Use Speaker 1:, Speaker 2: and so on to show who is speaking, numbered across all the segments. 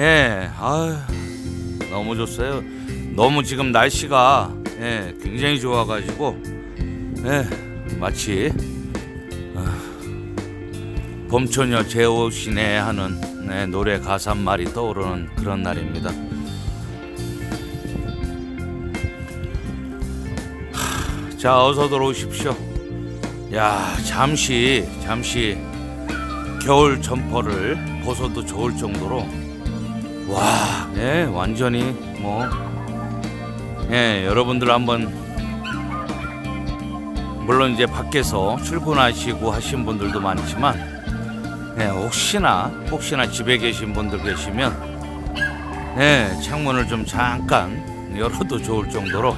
Speaker 1: 예, 아유, 너무 좋어요. 너무 지금 날씨가 예, 굉장히 좋아가지고 예, 마치 아, 봄처녀 제오시네 하는 네, 노래 가사 한 말이 떠오르는 그런 날입니다. 하, 자, 어서 들어오십시오. 야, 잠시 잠시 겨울 점퍼를 벗어도 좋을 정도로 와, 예, 완전히 뭐, 예, 여러분들 한번 물론 이제 밖에서 출근하시고 하신 분들도 많지만, 예, 혹시나 혹시나 집에 계신 분들 계시면, 예, 창문을 좀 잠깐 열어도 좋을 정도로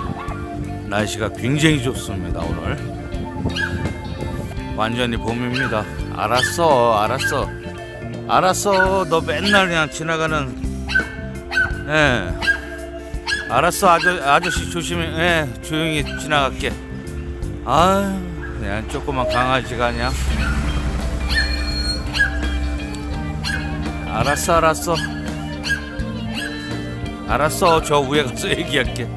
Speaker 1: 날씨가 굉장히 좋습니다 오늘. 완전히 봄입니다. 알았어, 알았어, 알았어. 너 맨날 그냥 지나가는 예. 알았어 아저 아저씨 조심히 예 조용히 지나갈게. 아유 그냥 조그만 강아지가 그냥. 알았어 알았어. 알았어 저 위에 가서 얘기할게.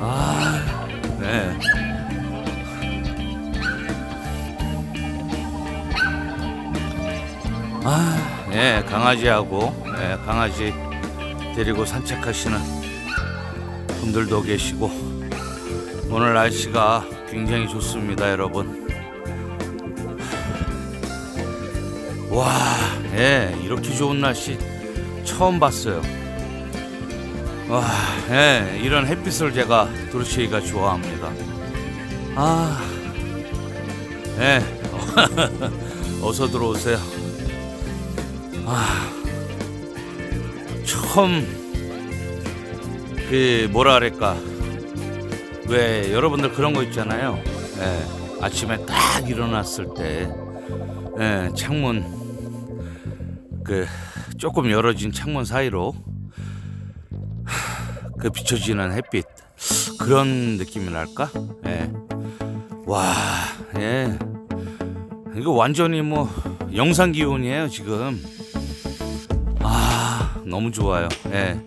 Speaker 1: 아 네. 아, 예, 강아지하고 예, 강아지 데리고 산책하시는 분들도 계시고 오늘 날씨가 굉장히 좋습니다, 여러분. 와, 예, 이렇게 좋은 날씨 처음 봤어요. 와, 예, 이런 햇빛을 제가 도르시이가 좋아합니다. 아, 예, 어서 들어오세요. 아, 처음 그 뭐라 그럴까 왜 여러분들 그런 거 있잖아요. 예, 아침에 딱 일어났을 때 예, 창문 그 조금 열어진 창문 사이로 하, 그 비춰지는 햇빛 그런 느낌이랄까? 예. 와, 예. 이거 완전히 뭐 영상 기온이에요 지금. 아 너무 좋아요. 예.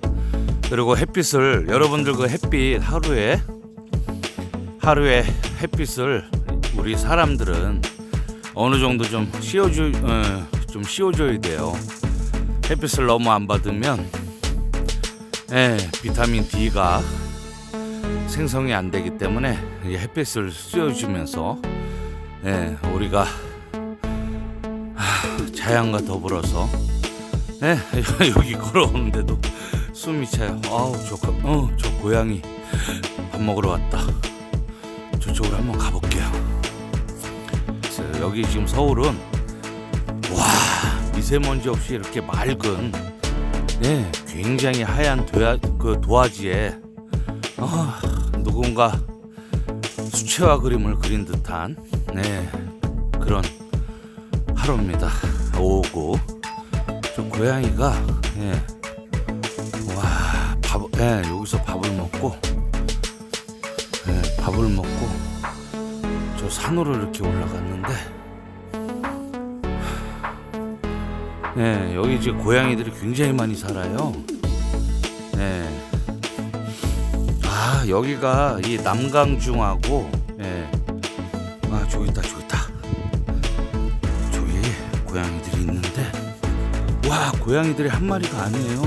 Speaker 1: 그리고 햇빛을 여러분들 그 햇빛 하루에 하루에 햇빛을 우리 사람들은 어느 정도 좀 씌워주 어, 좀 씌워줘야 돼요. 햇빛을 너무 안 받으면 예, 비타민 D가 생성이 안 되기 때문에 이 햇빛을 씌워주면서 예, 우리가 하, 자연과 더불어서 네, 여기 걸어오는데도 숨이 차요. 아우, 저, 고- 어, 저 고양이 밥 먹으러 왔다. 저쪽으로 한번 가볼게요. 자, 여기 지금 서울은 와 미세먼지 없이 이렇게 맑은, 네, 굉장히 하얀 도야, 그 도화지에 아, 누군가 수채화 그림을 그린 듯한 네 그런 하루입니다. 오고. 저 고양이가 예. 와, 밥, 예, 여기서 밥을 먹고 예, 밥을 먹고 저 산으로 이렇게 올라갔는데 예, 여기 이제 고양이들이 굉장히 많이 살아요. 예. 아, 여기가 이 남강중하고 예. 아, 저기 있다, 저기. 고양이들이 한 마리가 아니에요.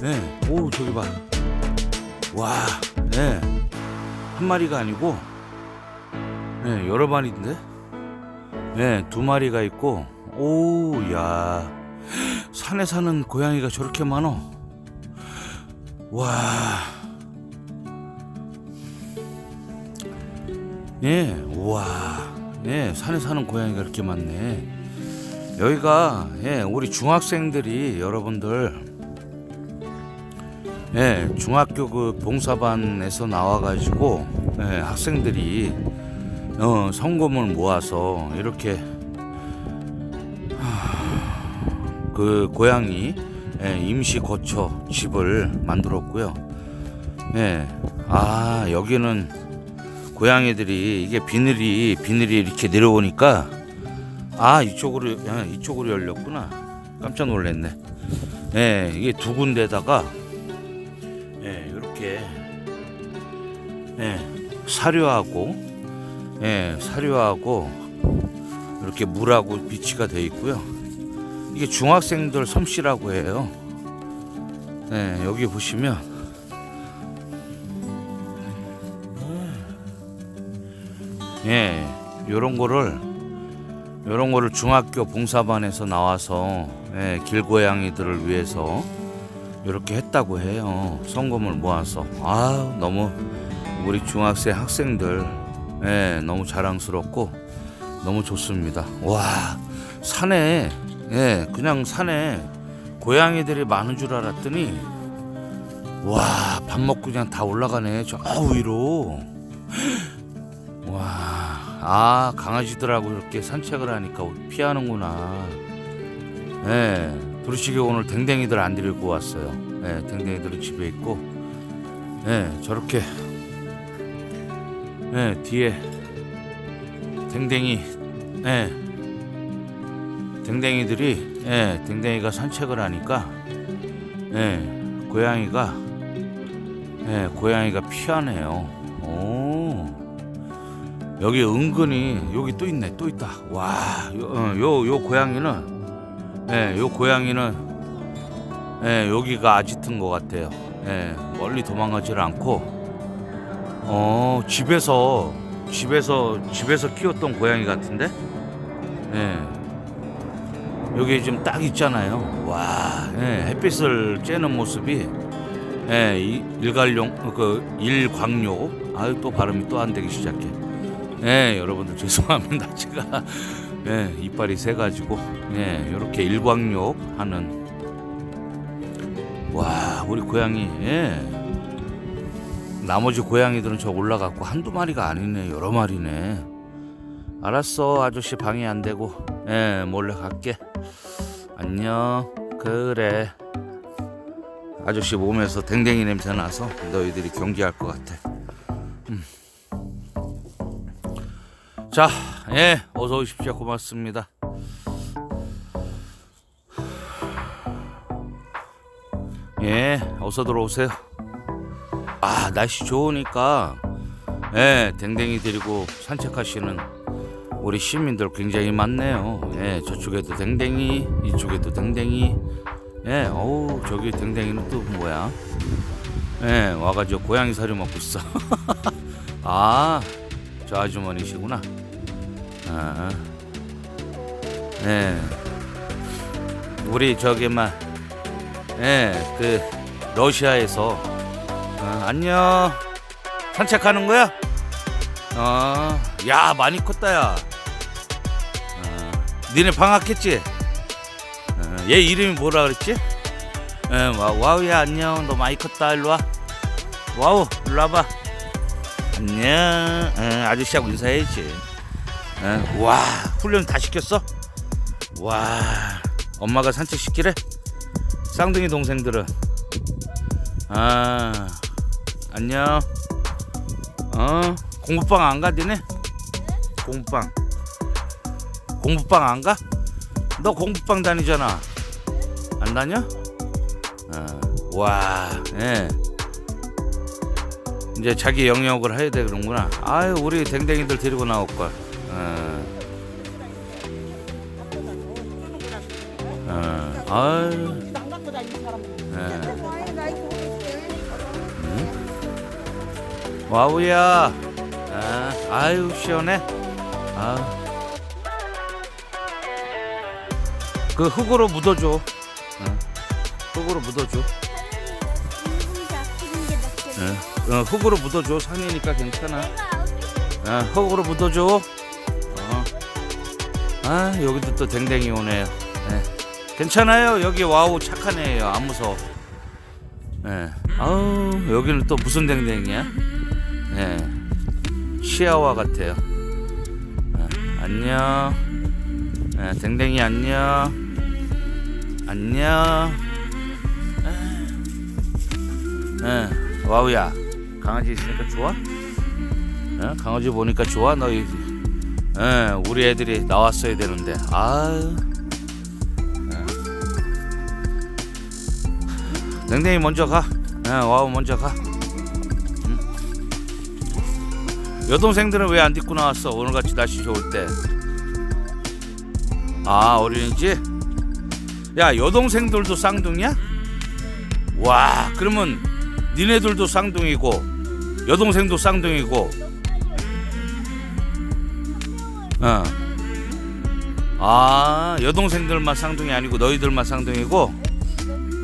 Speaker 1: 네, 오 저기 봐. 와, 네, 한 마리가 아니고, 네 여러 마리인데, 네두 마리가 있고, 오, 야, 산에 사는 고양이가 저렇게 많어. 와, 예, 와, 예, 산에 사는 고양이가 이렇게 많네. 여기가 예, 우리 중학생들이 여러분들 예, 중학교 그 봉사반에서 나와가지고 예, 학생들이 어, 성금을 모아서 이렇게 하, 그 고양이 예, 임시 거처 집을 만들었고요. 예, 아 여기는 고양이들이 이게 비늘이 비늘이 이렇게 내려오니까 아 이쪽으로 야, 이쪽으로 열렸구나 깜짝 놀랐네 예, 이게 두 군데다가 예, 이렇게 예, 사료하고 예, 사료하고 이렇게 물하고 비치가 되어 있고요. 이게 중학생들 솜씨라고 해요. 예, 여기 보시면 예, 요런 거를 요런 거를 중학교 봉사반에서 나와서 예, 길고양이들을 위해서 이렇게 했다고 해요. 성금을 모아서 아 너무 우리 중학생 학생들 예, 너무 자랑스럽고 너무 좋습니다. 와 산에 예 그냥 산에 고양이들이 많은 줄 알았더니 와 밥 먹고 그냥 다 올라가네 저 위로 와, 아 강아지들하고 이렇게 산책을 하니까 피하는구나. 예, 두루치기 오늘 댕댕이들 안 데리고 왔어요. 예, 댕댕이들은 집에 있고, 예, 저렇게, 예, 뒤에 댕댕이, 예, 댕댕이들이, 예, 댕댕이가 산책을 하니까, 예, 고양이가, 예, 고양이가 피하네요. 오. 여기 은근히 여기 또 있네 또 있다. 와요요 어, 요, 요 고양이는 예요 고양이는 예 여기가 아지트인 것 같아요. 예 멀리 도망가지를 않고 어 집에서 집에서 집에서 키웠던 고양이 같은데? 예. 여기 지금 딱 있잖아요. 와 예, 햇빛을 쬐는 모습이 예 이- 일갈용 그 일광요. 아유 또 발음이 또 안 되기 시작해 예, 여러분들 죄송합니다. 제가 예, 이빨이 세 가지고 예, 이렇게 일광욕 하는 와, 우리 고양이 예. 나머지 고양이들은 저 올라갔고 한두 마리가 아니네. 여러 마리네. 알았어. 아저씨 방해 안 되고. 예, 몰래 갈게. 안녕. 그래. 아저씨 몸에서 댕댕이 냄새 나서 너희들이 경계할 것 같아. 자, 예, 어서 오십시오. 고맙습니다. 예, 어서 들어오세요. 아, 날씨 좋으니까, 예, 댕댕이 데리고 산책하시는 우리 시민들 굉장히 많네요. 예, 저쪽에도 댕댕이, 이쪽에도 댕댕이. 예, 어우, 저기 댕댕이는 또 뭐야? 예, 와가지고 고양이 사료 먹고 있어. 아, 저 아주머니시구나. 아, 네. 우리 저기 막, 예, 그 러시아에서 어, 안녕 산책하는 거야? 어, 야 많이 컸다야. 어, 니네 방학했지? 어, 얘 이름이 뭐라 그랬지? 예, 와, 와우야 안녕 너 많이 컸다 일로 와. 와우 일로 와봐. 안녕. 어, 아저씨하고 인사해야지. 어, 와 훈련 다 시켰어? 와 엄마가 산책 시키래? 쌍둥이 동생들은 아 안녕 어 공부방 안 가디네? 공부방 공부방 안 가? 너 공부방 다니잖아 안 다녀? 어, 와 예. 이제 자기 영역을 해야 돼 그런구나 아유 우리 댕댕이들 데리고 나올 걸 어. 어, 아유. 예. 와우야, 아, 아유 시원해. 아, 그 흙으로 묻어줘. 어, 흙으로 묻어줘. 어, 어, 흙으로 묻어줘. 산이니까 괜찮아. 어, 흙으로 묻어줘. 어. 아, 여기도 또 댕댕이 오네요. 네. 괜찮아요. 여기 와우 착한 애예요. 안 무서워. 예. 아우 여기는 또 무슨 댕댕이야? 예. 치아와 같아요. 예. 안녕. 예, 댕댕이 안녕. 안녕. 예. 와우야. 강아지 있으니까 좋아? 예? 강아지 보니까 좋아? 너 이- 예, 우리 애들이 나왔어야 되는데. 아유. 냉랭이 먼저 가. 예, 와우 먼저 가. 응? 여동생들은 왜 안 딛고 나왔어? 오늘같이 날씨 좋을 때. 아 어린이집? 야 여동생들도 쌍둥이야? 와 그러면 니네들도 쌍둥이고 여동생도 쌍둥이고 어. 아 여동생들만 쌍둥이 아니고 너희들만 쌍둥이고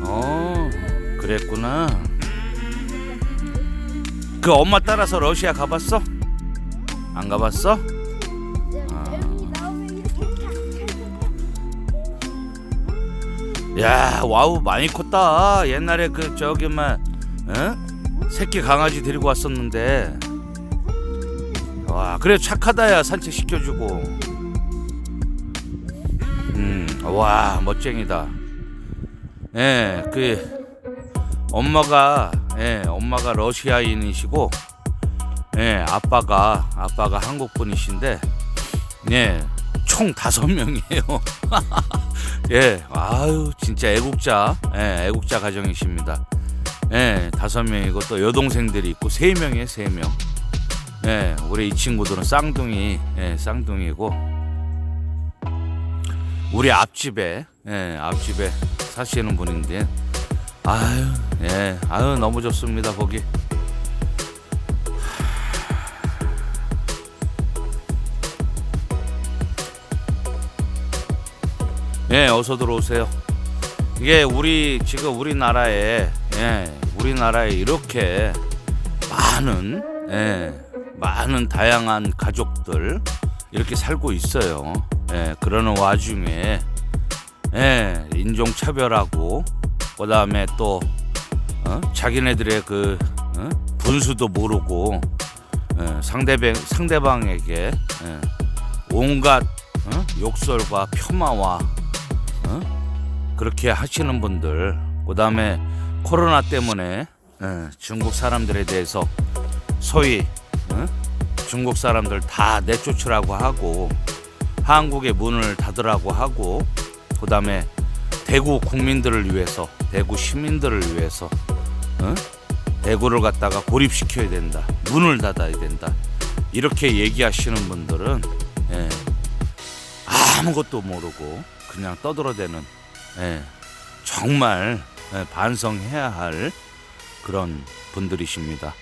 Speaker 1: 어 그랬구나 그 엄마 따라서 러시아 가봤어? 안 가봤어? 야 와우 많이 컸다 옛날에 그 저기 막 어? 새끼 강아지 데리고 왔었는데 와 그래 착하다야 산책 시켜주고 음와 멋쟁이다 예그 엄마가 예 엄마가 러시아인이시고 예 아빠가 아빠가 한국 분이신데 예총 다섯 명이에요 예, 아유 진짜 애국자, 예, 애국자 가정이십니다. 예, 다섯 명이고 또 여동생들이 있고 세 명이에요, 세 명. 예, 우리 이 친구들은 쌍둥이, 예, 쌍둥이고 우리 앞집에, 예, 앞집에 사시는 분인데, 아유, 예, 아유 너무 좋습니다 거기. 예, 어서 들어오세요. 이게 우리 지금 우리나라에 예, 우리나라에 이렇게 많은 예, 많은 다양한 가족들 이렇게 살고 있어요. 예, 그러는 와중에 예, 인종 차별하고 그다음에 또 어? 자기네들의 그 어? 분수도 모르고 예, 상대방 상대방에게 예, 온갖 어? 욕설과 폄하와 어? 그렇게 하시는 분들 그다음에 코로나 때문에 예, 중국 사람들에 대해서 소위 어? 중국 사람들 다 내쫓으라고 하고 한국의 문을 닫으라고 하고 그 다음에 대구 국민들을 위해서 대구 시민들을 위해서 어? 대구를 갖다가 고립시켜야 된다 문을 닫아야 된다 이렇게 얘기하시는 분들은 예, 아무것도 모르고 그냥 떠들어대는 예, 정말 예, 반성해야 할 그런 분들이십니다.